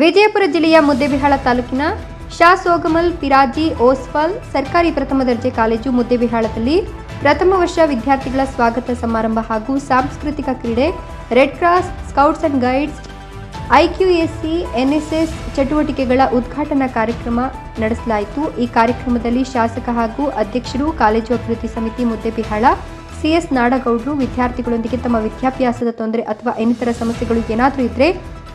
ವಿಜಯಪುರ ಜಿಲ್ಲೆಯ ಮುದ್ದೇಬಿಹಾಳ ತಾಲೂಕಿನ ಶಾ ಸೋಗಮಲ್ ಪಿರಾಜಿ ಓಸ್ವಾಲ್ ಸರ್ಕಾರಿ ಪ್ರಥಮ ದರ್ಜೆ ಕಾಲೇಜು ಮುದ್ದೇಬಿಹಾಳದಲ್ಲಿ ಪ್ರಥಮ ವರ್ಷ ವಿದ್ಯಾರ್ಥಿಗಳ ಸ್ವಾಗತ ಸಮಾರಂಭ ಹಾಗೂ ಸಾಂಸ್ಕೃತಿಕ ಕ್ರೀಡೆ, red cross, scouts and guides, IQAC, NSS ಚಟುವಟಿಕೆಗಳ ಉದ್ಘಾಟನಾ ಕಾರ್ಯಕ್ರಮ ನಡೆಸಲಾಯಿತು. ಈ ಕಾರ್ಯಕ್ರಮದಲ್ಲಿ ಶಾಸಕ ಹಾಗೂ ಅಧ್ಯಕ್ಷರು ಕಾಲೇಜು ಅಭಿವೃದ್ಧಿ ಸಮಿತಿ ಮುದ್ದೇಬಿಹಾಳ ಸಿಎಸ್ ನಾಡಗೌಡರು ವಿದ್ಯಾರ್ಥಿಗಳೊಂದಿಗೆ ತಮ್ಮ ವಿದ್ಯಾಭ್ಯಾಸದ ತೊಂದರೆ ಅಥವಾ ಇನ್ನಿತರ ಸಮಸ್ಯೆಗಳು ಏನಾದರೂ ಇದ್ರೆ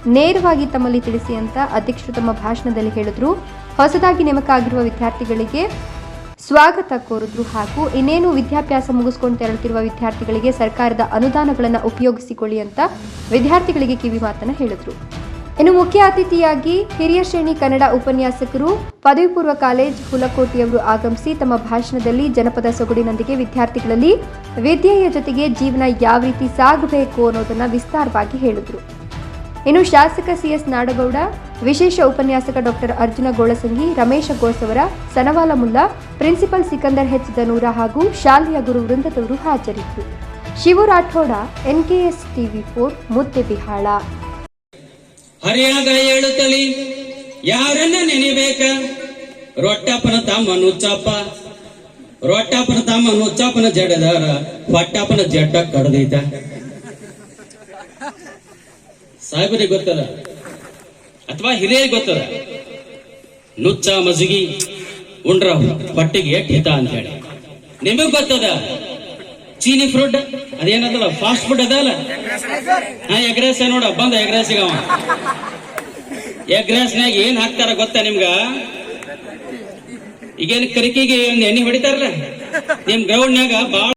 ನೇರವಾಗಿ ತಮ್ಮಲ್ಲಿ ತಿಳಿಸಿ ಅಂತ ಅಧ್ಯಕ್ಷರು ತಮ್ಮ ಭಾಷಣದಲ್ಲಿ ಹೇಳಿದ್ರು. ಹೊಸದಾಗಿ ನೇಮಕ ಆಗಿರುವ ವಿದ್ಯಾರ್ಥಿಗಳಿಗೆ ಸ್ವಾಗತ ಕೋರಿದ್ರು ಹಾಗೂ ಇನ್ನೇನು ವಿದ್ಯಾಭ್ಯಾಸ ಮುಗಿಸ್ಕೊಂಡು ತೆರಳುತ್ತಿರುವ ವಿದ್ಯಾರ್ಥಿಗಳಿಗೆ ಸರ್ಕಾರದ ಅನುದಾನಗಳನ್ನು ಉಪಯೋಗಿಸಿಕೊಳ್ಳಿ ಅಂತ ವಿದ್ಯಾರ್ಥಿಗಳಿಗೆ ಕಿವಿ ಮಾತನ್ನ ಹೇಳಿದ್ರು. ಇನ್ನು ಮುಖ್ಯ ಅತಿಥಿಯಾಗಿ ಹಿರಿಯ ಶ್ರೇಣಿ ಕನ್ನಡ ಉಪನ್ಯಾಸಕರು ಪದವಿ ಪೂರ್ವ ಕಾಲೇಜ್ ಹುಲಕೋಟಿಯವರು ಆಗಮಿಸಿ ತಮ್ಮ ಭಾಷಣದಲ್ಲಿ ಜನಪದ ಸೊಗಡಿನೊಂದಿಗೆ ವಿದ್ಯಾರ್ಥಿಗಳಲ್ಲಿ ವಿದ್ಯೆಯ ಜೊತೆಗೆ ಜೀವನ ಯಾವ ರೀತಿ ಸಾಗಬೇಕು ಅನ್ನೋದನ್ನ ವಿಸ್ತಾರವಾಗಿ ಹೇಳಿದ್ರು. ಇನ್ನು ಶಾಸಕ ಸಿಎಸ್ ನಾಡಗೌಡ, ವಿಶೇಷ ಉಪನ್ಯಾಸಕ doctor Arjun Golasangi, Ramesh Gosavar, Sanawala Mulla, principal Sikandar H Danur ಹಾಗೂ ಶಾಲೆಯ ಗುರು ವೃಂದದವರು ಹಾಜರಿದ್ದರು. Shivu Rathod, NKS TV four ಹರಿಯಾಗ ಏಳುತ್ತಲಿ ಯಾರನ್ನ ನೆನೆಬೇಕ? ರೊಟ್ಟಪ್ಪನ ತಮ್ಮ ನುಚ್ಚಪ್ಪ, ರೊಟ್ಟಪ್ಪನ ತಮ್ಮ ನುಚ್ಚಪ್ಪನ ಜಡದಾರ ಹೊಟ್ಟಪ್ಪನ ಜಡ್ಡ ಕಡ್ದೈತ. ಸಾಹೇಬರಿಗೆ ಗೊತ್ತದ ಅಥವಾ ಹಿರಿಯರಿಗೆ ಗೊತ್ತದ ನುಚ್ಚ ಮಜುಗಿ ಉಂಡ್ರ ಹೊಟ್ಟಿಗೆ ಎಟ್ ಹಿತ ಅಂತ ಹೇಳಿ. ನಿಮಗ್ ಗೊತ್ತದ? ಚೀನಿ ಫ್ರೂಟ್ ಅದೇನದಲ್ಲ ಫಾಸ್ಟ್ ಫುಡ್ ಅದಲ್ಲ? ಹಾ ಎಗ್ರೆಸ್ ನೋಡ, ಬಂದ ಎಗ್ರೆಸ್ಗೆ ಅವ. ಎಗ್ರೆಸ್ನಾಗ ಏನ್ ಹಾಕ್ತಾರ ಗೊತ್ತಾ ನಿಮ್ಗ? ಈಗೇನು ಕರಿಕಿಗೆ ಒಂದು ಎಣ್ಣೆ ಹೊಡಿತಾರಲ್ಲ? ನಿಮ್ ಗ್ರೌಂಡ್ನಾಗ ಬಹಳ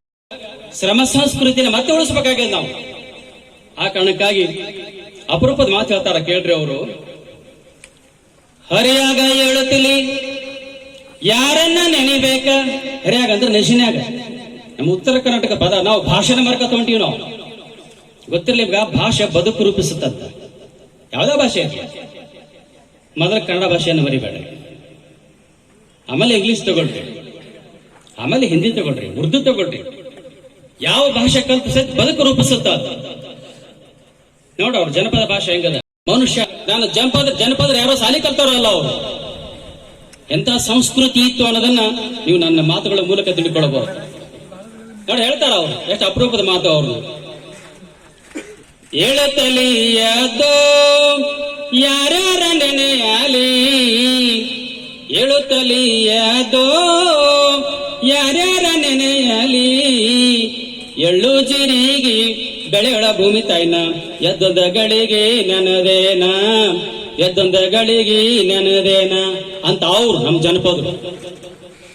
ಶ್ರಮ ಸಂಸ್ಕೃತಿನ ಮತ್ತೆ ಉಳಿಸ್ಬೇಕಾಗ್ಯದ ನಾವು. ಆ ಕಾರಣಕ್ಕಾಗಿ ಅಪರೂಪದ ಮಾತು ಹೇಳ್ತಾರ, ಕೇಳ್ರಿ ಅವರು. ಹರಿಯಾಗ ಹೇಳುತ್ತಿಲಿ ಯಾರನ್ನ ನೆನಿಬೇಕ? ಹರಿಯಾಗ ಅಂದ್ರೆ ನೆಶಿನ್ಯಾಗ ನಮ್ಮ ಉತ್ತರ ಕರ್ನಾಟಕ ಪದ, ನಾವು ಭಾಷೆನ ಮರ್ಕ ತಗೊಂತೀವಿ ನಾವು. ಗೊತ್ತಿರ್ಲಿ ಭಾಷೆ ಬದುಕು ರೂಪಿಸುತ್ತಂತ. ಯಾವ್ದೋ ಭಾಷೆ. ಮೊದಲ ಕನ್ನಡ ಭಾಷೆಯನ್ನು ಮರಿಬೇಡ. ಆಮೇಲೆ ಇಂಗ್ಲಿಷ್ ತಗೊಳ್ರಿ. ಆಮೇಲೆ ಹಿಂದಿ ತಗೊಳ್ರಿ, ಉರ್ದು ತಗೊಳ್ರಿ. ಯಾವ ಭಾಷೆ ಕಲ್ಪಿಸ ಬದುಕು ರೂಪಿಸುತ್ತ ನೋಡ ಅವ್ರ ಜನಪದ ಭಾಷೆ ಹೆಂಗದ? ಮನುಷ್ಯ, ನಾನು ಜನಪದ ಜನಪದ ಯಾರೋ ಸಾಲಿ ಕಲ್ತಾರಲ್ಲ ಅವರು. ಎಂತ ಸಂಸ್ಕೃತಿ ಇತ್ತು ಅನ್ನೋದನ್ನ ನೀವು ನನ್ನ ಮಾತುಗಳ ಮೂಲಕ ತಿಳ್ಕೊಳ್ಬಹುದು ನೋಡಿ ಹೇಳ್ತಾರ ಅವ್ರು, ಎಷ್ಟು ಅಪರೂಪದ ಮಾತು ಅವ್ರದ್ದು. ಏಳುತ್ತಲಿಯದೋ ಯಾರ್ಯಾರ ನೆನೆಯಲಿ? ಏಳುತ್ತಲಿಯದೋ ಯಾರ್ಯಾರ ನೆನೆಯಲಿ? ಎಳ್ಳು ಜಿರಿಗೆ ಬೆಳೆಯೊಳ ಭೂಮಿ ತಾಯ್ನ, ಎದ್ದೊಂದ ಗಳಿಗೆ ನೆನದೇನ, ಎದ್ದೊಂದ ಗಳಿಗೆ ನೆನದೇನ ಅಂತ ಅವ್ರು ನಮ್ ಜನಪದರು.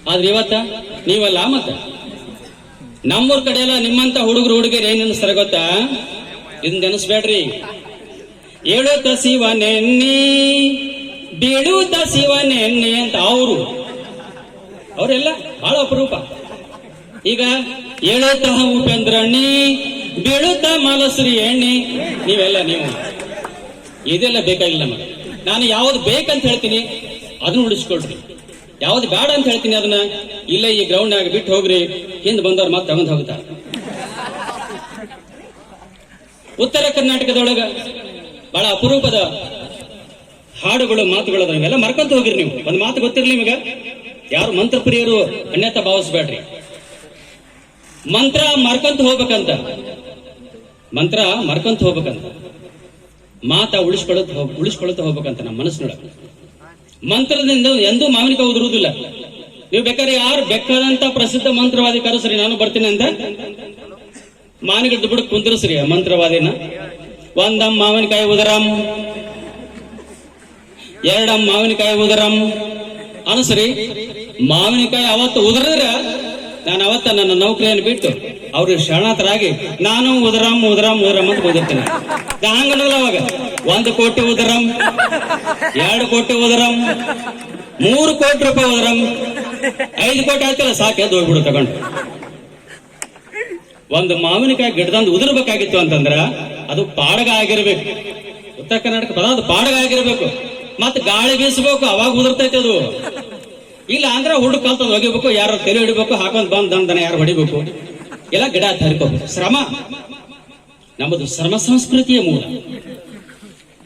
ಆದ್ರೆ ಇವತ್ತ ನೀವಲ್ಲ ಮತ್ತ? ನಮ್ಮೂರ್ ಕಡೆ ಎಲ್ಲ ನಿಮ್ಮಂತ ಹುಡುಗರು ಹುಡುಗರು ಏನ್ ಅನಿಸ್ತಾರೆ ಗೊತ್ತಾ? ಇದನ್ನ ನೆನೆಸ್ಬೇಡ್ರಿ. ಏಳುತ್ತ ಶಿವನೆನ್ನಿ, ಬೀಳುತ್ತ ಶಿವನೆನ್ನಿ ಅಂತ ಅವರು. ಅವರೆಲ್ಲ ಬಹಳ ಅಪರೂಪ. ಈಗ ಏಳುತ್ತ ಉಪೇಂದ್ರಣ್ಣಿ ಬೀಳುತ್ತ ಮಾಲಸ್ರಿ ಎಣ್ಣೆ, ನೀವೆಲ್ಲ ನೀವು. ಇದೆಲ್ಲ ಬೇಕಾಗಿಲ್ಲ ನಮಗೆ. ನಾನು ಯಾವ್ದು ಬೇಕಂತ ಹೇಳ್ತೀನಿ, ಅದನ್ನ ಉಳಿಸ್ಕೊಳ್ರಿ. ಯಾವ್ದು ಬೇಡ ಅಂತ ಹೇಳ್ತೀನಿ ಅದನ್ನ, ಇಲ್ಲೇ ಈ ಗ್ರೌಂಡ್ ಆಗಿ ಬಿಟ್ಟು ಹೋಗ್ರಿ, ಹಿಂದ್ ಬಂದವ್ರು ಮತ್ತೆ ತಗೊಂಡ್ ಹೋಗ್ತಾರೆ. ಉತ್ತರ ಕರ್ನಾಟಕದೊಳಗ ಬಹಳ ಅಪರೂಪದ ಹಾಡುಗಳು, ಮಾತುಗಳು ಅದಾವ. ಇವೆಲ್ಲ ಮರ್ಕೊಂತ ಹೋಗಿರಿ ನೀವು. ಒಂದು ಮಾತು ಗೊತ್ತಿರ್ಲಿ ನಿಮಗ? ಯಾರು ಮಂತ್ರಪ್ರಿಯರು ಅನ್ಯತ ಭಾವಿಸ್ಬೇಡ್ರಿ. ಮಂತ್ರ ಮರ್ಕೊಂತ ಹೋಗ್ಬೇಕಂತ. ಮಂತ್ರ ಮರ್ಕೊಂತ ಹೋಗ್ಬೇಕಂತ. ಮಾತ ಉಳಿಸ್ಕೊಳತ್ ಉಳಿಸ್ಕೊಳ್ತಾ ಹೋಗ್ಬೇಕಂತ ನಮ್ಮ ಮನಸ್ಸಿನೊಳಗೆ ಮಂತ್ರದಿಂದ ಎಂದೂ ಮಾವಿನಕಾಯಿ ಉದುರುವುದಿಲ್ಲ ನೀವು ಬೇಕಾದ್ರೆ ಯಾರು ಬೇಕಾದಂತ ಪ್ರಸಿದ್ಧ ಮಂತ್ರವಾದಿ ಕರೆಸ್ರಿ ನಾನು ಬರ್ತೀನಿ ಅಂತ ಮಾವಿನಗಿಡ್ದು ಬಿಡ ಕುಂದ್ರಸ್ರಿ ಆ ಮಂತ್ರವಾದಿನ. ಒಂದಮ್ ಮಾವಿನಕಾಯಿ ಉದರಂ. ಎರಡಮ್ ಮಾವಿನಕಾಯಿ ಉದರಂ. ಅನಸ್ರಿ ಮಾವಿನಕಾಯಿ ಅವತ್ತು ಉದುರಿದ್ರ ನಾನು ಅವತ್ತ ನನ್ನ ನೌಕರಿಯನ್ನು ಬಿಟ್ಟು ಅವರು ಶರಣಾತರಾಗಿ ನಾನು ಉದರಂ ಉದರಂ ಉದರಂ ಅಂತ ಬಂದಿರ್ತೇನೆ ಹಂಗಲ್ಲ ಅವಾಗ. ಒಂದು ಕೋಟಿ ಉದರಂ, ಎರಡು ಕೋಟಿ ಉದರಂ, ಮೂರು ಕೋಟಿ ರೂಪಾಯಿ ಉದರಂ, ಐದು ಕೋಟಿ ಆಯ್ತಲ್ಲ, ಸಾಕೆ ಹೋಗ್ಬಿಡು, ತಗೊಂಡು. ಒಂದು ಮಾವಿನಕಾಯಿ ಗಿಡದಂದು ಉದುರ್ಬೇಕಾಗಿತ್ತು ಅಂತಂದ್ರ ಅದು ಪಾಡಗ ಆಗಿರ್ಬೇಕು. ಉತ್ತರ ಕರ್ನಾಟಕ ಪದ ಅದು ಪಾಡಗ ಆಗಿರ್ಬೇಕು. ಮತ್ತೆ ಗಾಳಿ ಬೀಸಬೇಕು, ಅವಾಗ ಉದುರ್ತೈತೆ ಅದು. ಇಲ್ಲ ಅಂದ್ರೆ ಹುಡುಗ ಕಲ್ತದ್ ಒಗಿಬೇಕು, ಯಾರು ತಲೆ ಹಿಡಿಬೇಕು, ಹಾಕೊಂಡ್ ಬಂದ್ ದಂದನ ದನ ಯಾರು ಹೊಡಿಬೇಕು? ಎಲ್ಲ ಗಿಡ ತರ್ಕೋಬೇಕು. ಶ್ರಮ. ನಮ್ಮದು ಶ್ರಮ ಸಂಸ್ಕೃತಿಯ ಮೂಲ.